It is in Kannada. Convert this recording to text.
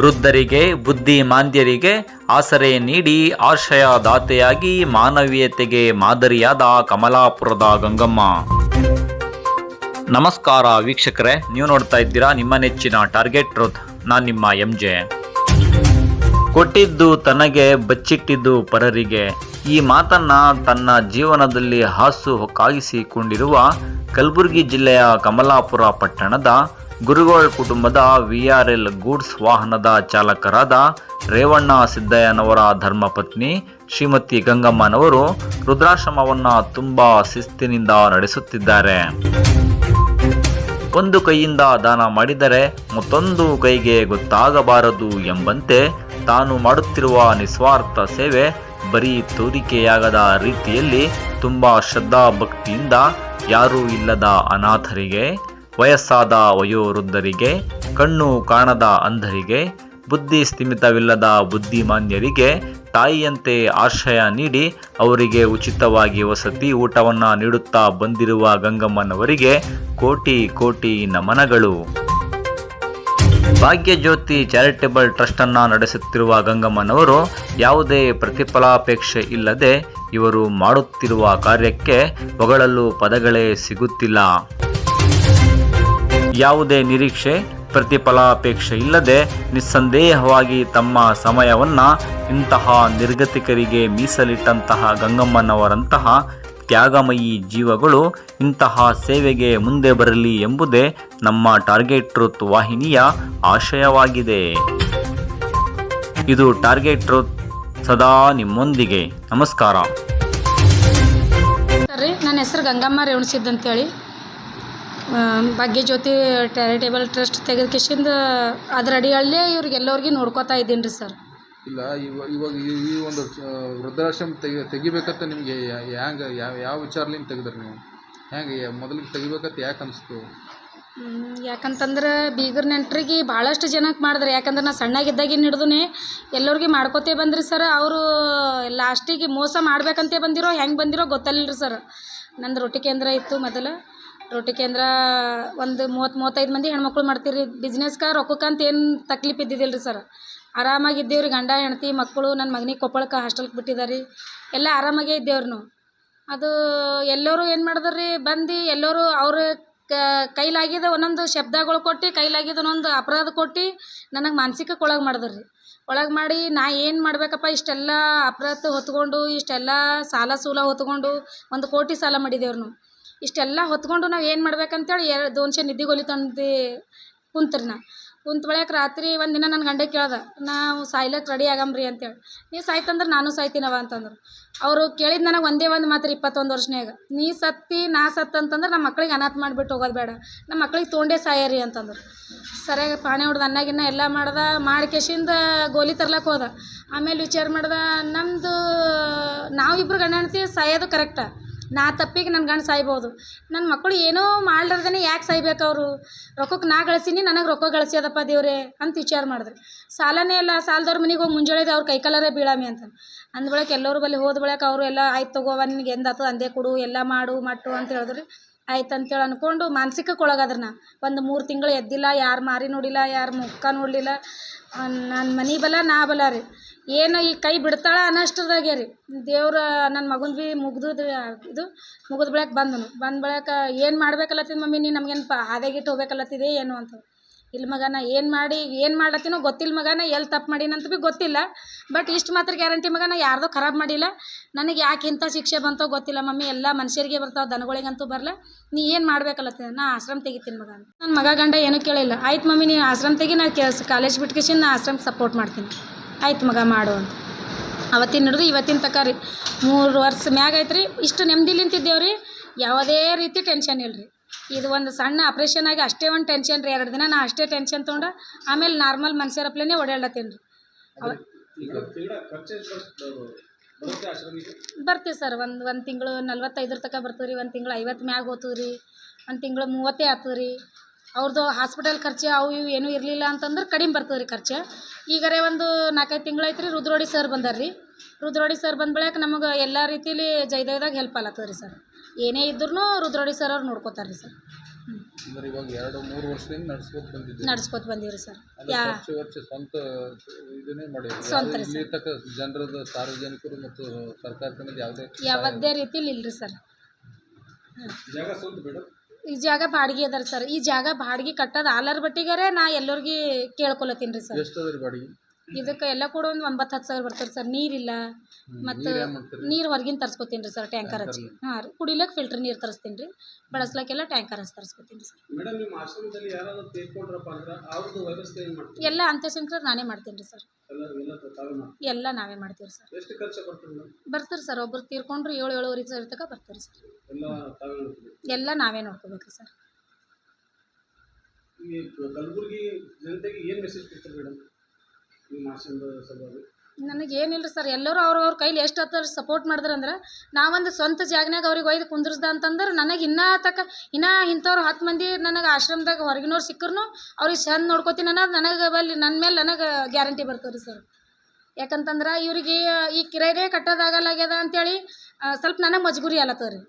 ವೃದ್ಧರಿಗೆ, ಬುದ್ಧಿಮಾಂದ್ಯರಿಗೆ ಆಸರೆ ನೀಡಿ ಆಶ್ರಯದಾತೆಯಾಗಿ ಮಾನವೀಯತೆಗೆ ಮಾದರಿಯಾದ ಕಮಲಾಪುರದ ಗಂಗಮ್ಮ. ನಮಸ್ಕಾರ ವೀಕ್ಷಕರೇ, ನೀವು ನೋಡ್ತಾ ಇದ್ದೀರಾ ನಿಮ್ಮ ನೆಚ್ಚಿನ ಟಾರ್ಗೆಟ್ ನಾನು ನಿಮ್ಮ ಎಂ ಜೆ ಕೊಟ್ಟಿದ್ದು ತನಗೆ, ಬಚ್ಚಿಟ್ಟಿದ್ದು ಪರರಿಗೆ. ಈ ಮಾತನ್ನ ತನ್ನ ಜೀವನದಲ್ಲಿ ಹಾಸು ಹೊಕ್ಕಾಗಿಸಿಕೊಂಡಿರುವ ಕಲಬುರಗಿ ಜಿಲ್ಲೆಯ ಕಮಲಾಪುರ ಪಟ್ಟಣದ ಗುರುಗೋಳ್ ಕುಟುಂಬದ ವಿಆರ್ಎಲ್ ಗೂಡ್ಸ್ ವಾಹನದ ಚಾಲಕರಾದ ರೇವಣ್ಣ ಸಿದ್ದಯ್ಯನವರ ಧರ್ಮಪತ್ನಿ ಶ್ರೀಮತಿ ಗಂಗಮ್ಮನವರು ರುದ್ರಾಶ್ರಮವನ್ನು ತುಂಬಾ ಶಿಸ್ತಿನಿಂದ ನಡೆಸುತ್ತಿದ್ದಾರೆ. ಒಂದು ಕೈಯಿಂದ ದಾನ ಮಾಡಿದರೆ ಮತ್ತೊಂದು ಕೈಗೆ ಗೊತ್ತಾಗಬಾರದು ಎಂಬಂತೆ ತಾನು ಮಾಡುತ್ತಿರುವ ನಿಸ್ವಾರ್ಥ ಸೇವೆ ಬರೀ ತೋರಿಕೆಯಾಗದ ರೀತಿಯಲ್ಲಿ ತುಂಬ ಶ್ರದ್ಧಾ ಭಕ್ತಿಯಿಂದ ಯಾರೂ ಇಲ್ಲದ ಅನಾಥರಿಗೆ ವಯಸ್ಸಾದ ವಯೋವೃದ್ಧರಿಗೆ, ಕಣ್ಣು ಕಾಣದ ಅಂಧರಿಗೆ, ಬುದ್ಧಿ ಸ್ಥಿಮಿತವಿಲ್ಲದ ಬುದ್ಧಿಮಾನ್ಯರಿಗೆ ತಾಯಿಯಂತೆ ಆಶ್ರಯ ನೀಡಿ ಅವರಿಗೆ ಉಚಿತವಾಗಿ ವಸತಿ ಊಟವನ್ನು ನೀಡುತ್ತಾ ಬಂದಿರುವ ಗಂಗಮ್ಮನವರಿಗೆ ಕೋಟಿ ಕೋಟಿ ನಮನಗಳು. ಭಾಗ್ಯಜ್ಯೋತಿ ಚಾರಿಟೇಬಲ್ ಟ್ರಸ್ಟ್ ಅನ್ನ ನಡೆಸುತ್ತಿರುವ ಗಂಗಮ್ಮನವರು ಯಾವುದೇ ಪ್ರತಿಫಲಾಪೇಕ್ಷೆ ಇಲ್ಲದೆ ಇವರು ಮಾಡುತ್ತಿರುವ ಕಾರ್ಯಕ್ಕೆ ಹೊಗಳಲು ಪದಗಳೇ ಸಿಗುತ್ತಿಲ್ಲ. ಯಾವುದೇ ನಿರೀಕ್ಷೆ ಪ್ರತಿಫಲಾಪೇಕ್ಷೆ ಇಲ್ಲದೆ ನಿಸ್ಸಂದೇಹವಾಗಿ ತಮ್ಮ ಸಮಯವನ್ನು ಇಂತಹ ನಿರ್ಗತಿಕರಿಗೆ ಮೀಸಲಿಟ್ಟಂತಹ ಗಂಗಮ್ಮನವರಂತಹ ತ್ಯಾಗಮಯಿ ಜೀವಗಳು ಇಂತಹ ಸೇವೆಗೆ ಮುಂದೆ ಬರಲಿ ಎಂಬುದೇ ನಮ್ಮ ಟಾರ್ಗೆಟ್ ಟ್ರೂತ್ ವಾಹಿನಿಯ ಆಶಯವಾಗಿದೆ. ಇದು ಟಾರ್ಗೆಟ್ ಟ್ರೂತ್ ಸದಾ ನಿಮ್ಮೊಂದಿಗೆ. ನಮಸ್ಕಾರ. ನನ್ನ ಹೆಸರು ಗಂಗಮ್ಮ ರೇವಣಸಿದ್ದ ಅಂತೇಳಿ ಆ, ಭಾಗ್ಯಜ್ಯೋತಿ ಟ್ಯಾರಿಟೇಬಲ್ ಟ್ರಸ್ಟ್ ತೆಗೆದ ಕಿಶಿಂದ ಅದ್ರ ಅಡಿಯಲ್ಲೇ ಇವ್ರಿಗೆಲ್ಲರಿಗೆ ನೋಡ್ಕೋತಾ ಇದ್ದೀನಿ ರೀ ಸರ್. ಇಲ್ಲ ಇವ ಇವಾಗ ಈ ಈ ಒಂದು ವೃದ್ಧಾಶ್ರಮ ತೆಗಿ ತೆಗಿಬೇಕಂತ ನಿಮಗೆ ಹ್ಯಾಂಗೆ ಯಾವ ಯಾವ ವಿಚಾರಲಿಂದ ತೆಗೆದ್ರಿ ನೀವು? ಹೆಂಗೆ ಮೊದಲಿಗೆ ತೆಗಿಬೇಕಂತ ಯಾಕೆ ಅನಿಸ್ತು? ಹ್ಮ್, ಯಾಕಂತಂದ್ರೆ ಬೀಗರ್ ನೆಂಟ್ರಿಗೆ ಭಾಳಷ್ಟು ಜನಕ್ಕೆ ಮಾಡಿದ್ರೆ. ಯಾಕಂದ್ರೆ ನಾ ಸಣ್ಣಾಗಿದ್ದಾಗಿನ ಹಿಡ್ದು ಎಲ್ಲರಿಗೆ ಮಾಡ್ಕೋತೇ ಬಂದ್ರಿ ಸರ್. ಅವರು ಲಾಸ್ಟಿಗೆ ಮೋಸ ಮಾಡ್ಬೇಕಂತೆ ಬಂದಿರೋ ಹೆಂಗೆ ಬಂದಿರೋ ಗೊತ್ತಲ್ಲ ರೀ ಸರ್. ನಂದು ರೊಟ್ಟಿ ಕೇಂದ್ರ ಇತ್ತು ಮೊದಲು. ರೊಟ್ಟಿ ಕೇಂದ್ರ ಒಂದು ಮೂವತ್ತು, ಮೂವತ್ತೈದು ಮಂದಿ ಹೆಣ್ಮಕ್ಳು ಮಾಡ್ತೀರಿ ಬಿಸ್ನೆಸ್ಗೆ ರೊಕ್ಕಕ್ಕಂತ ಏನು ತಕ್ಲೀಫ್ ಇದ್ದಿದ್ದಿಲ್ಲ ರೀ ಸರ್ ಆರಾಮಾಗಿದ್ದೇವ್ರಿ ಗಂಡ ಹೆಂಡತಿ ಮಕ್ಕಳು ನನ್ನ ಮಗನಿಗೆ ಕೊಪ್ಪಳಕ್ಕೆ ಹಾಸ್ಟೆಲ್ಗೆ ಬಿಟ್ಟಿದ್ದಾರೆ ಎಲ್ಲ ಆರಾಮಾಗೇ ಇದ್ದೇವ್ರಿ ಅದು ಎಲ್ಲರೂ ಏನು ಮಾಡಿದ್ರಿ ಬಂದು ಎಲ್ಲರೂ ಅವ್ರ ಕೈಲಾಗಿದ ಒಂದೊಂದು ಶಬ್ದಗಳು ಕೊಟ್ಟು ಕೈಲಾಗಿದ ಒಂದೊಂದು ಅಪರಾಧ ಕೊಟ್ಟು ನನಗೆ ಮಾನಸಿಕಕ್ಕೆ ಒಳಗೆ ಮಾಡಿದ್ರು ರೀ ಒಳಗೆ ಮಾಡಿ ನಾ ಏನು ಮಾಡಬೇಕಪ್ಪ, ಇಷ್ಟೆಲ್ಲ ಅಪರಾಧ ಹೊತ್ಕೊಂಡು, ಇಷ್ಟೆಲ್ಲ ಸಾಲ ಸೂಲ ಹೊತ್ಕೊಂಡು ಒಂದು ಕೋಟಿ ಸಾಲ ಮಾಡಿದ್ದೇವ್ರು ಇಷ್ಟೆಲ್ಲ ಹೊತ್ಕೊಂಡು ನಾವು ಏನು ಮಾಡ್ಬೇಕಂತೇಳಿ ಎರಡು ದೋನ್ಶೆ ನಿದ್ದಿಗೋಲಿ ತಂದು ಕುಂತ್ರಿ ನಾ. ಕುಂತ ಬಳಿಕ ರಾತ್ರಿ ಒಂದು ದಿನ ನನ್ನ ಗಂಡ ಕೇಳ್ದ, ನಾವು ಸಾಯ್ಲಕ್ಕೆ ರೆಡಿ ಆಗಮ್ರಿ ಅಂತೇಳಿ. ನೀ ಸಾಯ್ತಂದ್ರೆ ನಾನು ಸಾಯ್ತೀನವ ಅಂತಂದ್ರು. ಅವರು ಕೇಳಿದ ನನಗೆ ಒಂದೇ ಒಂದು ಮಾತ್ರ ಇಪ್ಪತ್ತೊಂದು ವರ್ಷನ್ಯಾಗ. ನೀ ಸತ್ತಿ, ನಾ ಸತ್ತ ಅಂತಂದ್ರೆ ನಮ್ಮ ಮಕ್ಳಿಗೆ ಅನಾಥ ಮಾಡಿಬಿಟ್ಟು ಹೋಗೋದು ಬೇಡ. ನಮ್ಮ ಮಕ್ಳಿಗೆ ತೋಂಡೆ ಸಾಯರಿ ಅಂತಂದ್ರು. ಸರಿಯಾಗಿ ಪಾಣಿ ಹೊಡ್ದು ಅನ್ನಗಿನ್ನ ಎಲ್ಲ ಮಾಡ್ದೆ, ಮಾಡ್ಕೇಶಿಂದ ಗೋಲಿ ತರ್ಲಕ್ಕೆ ಹೋದ. ಆಮೇಲೆ ವಿಚಾರ ಮಾಡ್ದೆ ನಮ್ಮದು ನಾವಿಬ್ರು ಗಂಡ ಹೆಂಡ್ತಿ ಸಾಯೋದು ಕರೆಕ್ಟ ನಾ ತಪ್ಪಿಗೆ ನನ್ನ ಗಂಡ ಸಾಯ್ಬೋದು. ನನ್ನ ಮಕ್ಕಳು ಏನೋ ಮಾಡ್ಲಾರ್ದೇ ಯಾಕೆ ಸಾಯ್ಬೇಕು ಅವರು? ರೊಕ್ಕಕ್ಕೆ ನಾ ಗಳಿಸೀನಿ, ನನಗೆ ರೊಕ್ಕ ಗಳಿಸ್ಯದಪ್ಪ ದೇವ್ರೆ ಅಂತ ವಿಚಾರ ಮಾಡಿದ್ರಿ. ಸಾಲನೇ ಇಲ್ಲ, ಸಾಲದವ್ರ ಮನೆಗೆ ಹೋಗಿ ಮುಂಜಾನೆ ಅವ್ರ ಕೈಕಾಲರೇ ಬೀಳಾಮಿ ಅಂತ ಅಂದ ಬಳಿಕ ಎಲ್ಲರೂ ಬಲ್ಲಿ ಹೋದ ಬಳಿಕ ಅವರು ಎಲ್ಲ, ಆಯ್ತು ತಗೋವ ನಿನಗೆ ಎಂದಾತು ಅಂದೇ ಕೊಡು, ಎಲ್ಲ ಮಾಡು, ಮಟ್ಟು ಅಂತ ಹೇಳಿದ್ರಿ. ಆಯ್ತು ಅಂತೇಳಿ ಅಂದ್ಕೊಂಡು ಮಾನಸಿಕಕ್ಕೆ ಒಳಗಾದ್ರೆ ನಾ ಒಂದು ಮೂರು ತಿಂಗಳು ಎದ್ದಿಲ್ಲ, ಯಾರು ಮಾರಿ ನೋಡಿಲ್ಲ, ಯಾರು ಮುಖ ನೋಡಲಿಲ್ಲ. ನನ್ನ ಮನೆ ಬಲ, ನಾ ಬಲ ರೀ. ಏನು ಈ ಕೈ ಬಿಡ್ತಾಳ ಅನ್ನಷ್ಟದಾಗೆ ರೀ. ದೇವ್ರ ನನ್ನ ಮಗನ ಭೀ ಮುಗ್ದು ಇದು, ಮುಗಿದ ಬೆಳಕ್ ಬಂದನು. ಬಂದ ಬೆಳಕ ಏನು ಮಾಡ್ಬೇಕಲ್ಲತ್ತಿದ್ದು ಮಮ್ಮಿ ನೀ ನಮ್ಗೇನು ಪ ಹಾದಿಯಾಗಿಟ್ಟು ಹೋಗ್ಬೇಕಲ್ಲತ್ತಿದೆ ಏನು ಅಂತ. ಇಲ್ಲ ಮಗನ ಏನು ಮಾಡಿ, ಏನು ಮಾಡ್ಲತ್ತಿನೋ ಗೊತ್ತಿಲ್ಲ ಮಗನ ಎಲ್ಲಿ ತಪ್ಪು ಮಾಡೀನಂತ ಭೀ ಗೊತ್ತಿಲ್ಲ. ಬಟ್ ಇಷ್ಟು ಮಾತ್ರ ಗ್ಯಾರಂಟಿ ಮಗನ ಯಾರ್ದೋ ಖರಾಬ್ ಮಾಡಿಲ್ಲ. ನನಗೆ ಯಾಕೆ ಇಂಥ ಶಿಕ್ಷೆ ಬಂತೋ ಗೊತ್ತಿಲ್ಲ ಮಮ್ಮಿ. ಎಲ್ಲ ಮನುಷ್ಯರಿಗೆ ಬರ್ತಾವೆ, ದನಗಳಿಗಂತೂ ಬರಲ್ಲ ನೀ ಏನು ಮಾಡ್ಬೇಕಲ್ಲತ್ತಿನ ನಾ ಆಶ್ರಮ ತೆಗಿತೀನಿ ಮಗ ನನ್ನ ಮಗ ಗಂಡ ಏನೂ ಕೇಳಿಲ್ಲ. ಆಯ್ತು ಮಮ್ಮಿ ನೀನು ಆಶ್ರಮ ತೆಗಿ, ನಾ ಕೆಲಸ ಕಾಲೇಜ್ ಬಿಟ್ಕೇಶಿಂದ ನಾ ಆಶ್ರಮ ಸಪೋರ್ಟ್ ಮಾಡ್ತೀನಿ. ಆಯ್ತು ಮಗ, ಮಾಡು ಅಂತ. ಅವತ್ತಿನ ಹಿಡಿದು ಇವತ್ತಿನ ತಕ ರೀ. ಮೂರು ವರ್ಷ ಮ್ಯಾಗ ಐತೆ ರೀ ಇಷ್ಟು ನೆಮ್ಮದಿಲಿಂತಿದ್ದೇವೆ ರೀ. ಯಾವುದೇ ರೀತಿ ಟೆನ್ಷನ್ ಇಲ್ಲ ರೀ ಇದು ಒಂದು ಸಣ್ಣ ಆಪ್ರೇಷನ್ ಆಗಿ ಅಷ್ಟೇ ಒಂದು ಟೆನ್ಷನ್ ರೀ. ಎರಡು ದಿನ ನಾ ಅಷ್ಟೇ ಟೆನ್ಷನ್ ತೊಗೊಂಡು ಆಮೇಲೆ ನಾರ್ಮಲ್ ಮನುಷ್ಯರಪ್ಲೇ ಓಡಾಡ್ಲತ್ತೀನಿ ರೀ. ಬರ್ತೀವಿ ಸರ್. ಒಂದು ಒಂದು ತಿಂಗಳು ನಲ್ವತ್ತೈದರ ತನಕ ಬರ್ತದೆ ರೀ ಒಂದು ತಿಂಗಳು ಐವತ್ತು ಮ್ಯಾಗ ಹೋಗ್ತದೆ ರೀ ಒಂದು ತಿಂಗಳು ಮೂವತ್ತೇ ಆಗ್ತದೆ ರೀ ಅವ್ರದ್ದು ಹಾಸ್ಪಿಟಲ್ ಖರ್ಚು ಅವು ಇವು ಏನೂ ಇರಲಿಲ್ಲ ಅಂತಂದ್ರೆ ಕಡಿಮೆ ಬರ್ತದೆ ರೀ ಖರ್ಚು. ಈಗಾರೆ ಒಂದು ನಾಲ್ಕೈದು ತಿಂಗಳು ಐತೆ ರೀ ರುದ್ರೋಡಿ ಸರ್ ಬಂದಾರ ರೀ ರುದ್ರೋಡಿ ಸರ್ ಬಂದ ಬಳಿಕ ನಮಗೆ ಎಲ್ಲ ರೀತಿಲಿ ಜೈದಯದಾಗ ಹೆಲ್ಪ್ ಆಗ್ಲತ್ತದ ರೀ ಸರ್ ಏನೇ ಇದ್ರೂ ರುದ್ರೋಡಿ ಸರ್ ಅವ್ರು ನೋಡ್ಕೋತಾರೆ ರೀ ಸರ್ ಇವಾಗ ಎರಡು ಮೂರು ವರ್ಷದಿಂದ ನಡ್ಸ್ಕೊತ ಬಂದಿದ್ದೀವಿ ನಡ್ಸ್ಕೊತ ಬಂದೀವಿ ಸರ್ ಯಾ ಖರ್ಚು ವರ್ಷ ಸ್ವಂತ ಇದನ್ನೇ ಮಾಡಿ. ಸ್ವಂತ ರೀ ಇಲ್ಲಿ ತಕ್ಕ ಜನರದ ಸಾರ್ವಜನಿಕರು ಮತ್ತು ಸರ್ಕಾರದಿಂದ ಯಾವುದೇ ಯಾವುದೇ ರೀತಿಲಿ ಇಲ್ರಿ ಸರ್ ಜಾಗ ಸ್ವಂತ ಬೇಡ? ಈ ಜಾಗ ಬಾಡಿಗೆ ಅದ ಸರ್. ಈ ಜಾಗ ಬಾಡಿಗೆ ಕಟ್ಟೋದು ಆಲರ್ ಬಟ್ಟಿಗಾರೆ ನಾ ಎಲ್ಲರಿಗೆ ಕೇಳ್ಕೊಲತ್ತೀನಿ ರೀ ಸರ್. ಇದಕ್ಕೆ ಎಲ್ಲ ಕೂಡ ಒಂದು ಒಂಬತ್ತು ಹತ್ತು ಸಾವಿರ ಬರ್ತದೆ ಸರ್. ನೀರಿಲ್ಲ ಮತ್ತು ನೀರು ಹೊರಗಿನ ತರ್ಸ್ಕೊತೀನಿ ರೀ ಸರ್ ಟ್ಯಾಂಕರ್ ಹಚ್ಚಿ. ಹಾಂ ರೀ ಕುಡಿಲಕ್ಕೆ ಫಿಲ್ಟರ್ ನೀರು ತರಿಸ್ತೀನಿ ರೀ ಬಳಸ್ಲಕ್ಕೆಲ್ಲ ಟ್ಯಾಂಕರ್ ಹಚ್ಚಿ ತರಿಸ್ಕೊತೀನಿ ಸರ್. ಎಲ್ಲ ಅಂತ್ಯಶಂಕರ ನಾನೇ ಮಾಡ್ತೀನಿ ರೀ ಸರ್ ಎಲ್ಲ ನಾವೇ ಮಾಡ್ತೀವಿ ಸರ್. ಎಷ್ಟು ಖರ್ಚು ಬರ್ತದೆ ಮೇಡಮ್ ಬರ್ತೀರಿ ಸರ್ ಒಬ್ರು ತೀರ್ಕೊಂಡ್ರೆ ಏಳು ಏಳುವರೆ ಸಾವಿರ ತನಕ ಬರ್ತೀರಿ ಸರ್. ಎಲ್ಲ ನಾವೇ ನೋಡ್ಕೋಬೇಕು ಸರ್. ಕಲಬುರಗಿ ಜನತೆಗೆ ಏನು ಮೆಸೇಜ್ ಕೊಡ್ತಾರೆ ಮೇಡಮ್ ನನಗೆ ಏನಿಲ್ಲ ಸರ್, ಎಲ್ಲರೂ ಅವ್ರ ಅವ್ರ ಕೈಲಿ ಎಷ್ಟು ಹತ್ತಾರ ಸಪೋರ್ಟ್ ಮಾಡಿದ್ರಂದ್ರೆ ನಾವೊಂದು ಸ್ವಂತ ಜಾಗನಾಗ ಅವ್ರಿಗೆ ಒಯ್ದು ಕುಂದ್ರಸ್ದ ಅಂತಂದ್ರೆ ನನಗೆ ಇನ್ನೂ ತಕ್ಕ ಇನ್ನೂ ಇಂಥವ್ರು ಹತ್ತು ಮಂದಿ ನನಗೆ ಆಶ್ರಮದಾಗ ಹೊರಗಿನವ್ರು ಸಿಕ್ಕರು ಅವ್ರಿಗೆ ಚೆಂದ ನೋಡ್ಕೋತೀನಿ ಅನ್ನೋದು ನನಗೆ ಬಲ್ಲಿ ನನ್ನ ಮೇಲೆ ನನಗೆ ಗ್ಯಾರಂಟಿ ಬರ್ತದೆ ರೀ ಸರ್. ಯಾಕಂತಂದ್ರೆ ಇವ್ರಿಗೆ ಈ ಕಿರಾಯಿನೇ ಕಟ್ಟೋದಾಗಲ್ಲಾಗ್ಯದ ಅಂತೇಳಿ ಸ್ವಲ್ಪ ನನಗೆ ಮಜಬೂರಿ ಅಲ್ಲತ್ತವ್ರಿ ರೀ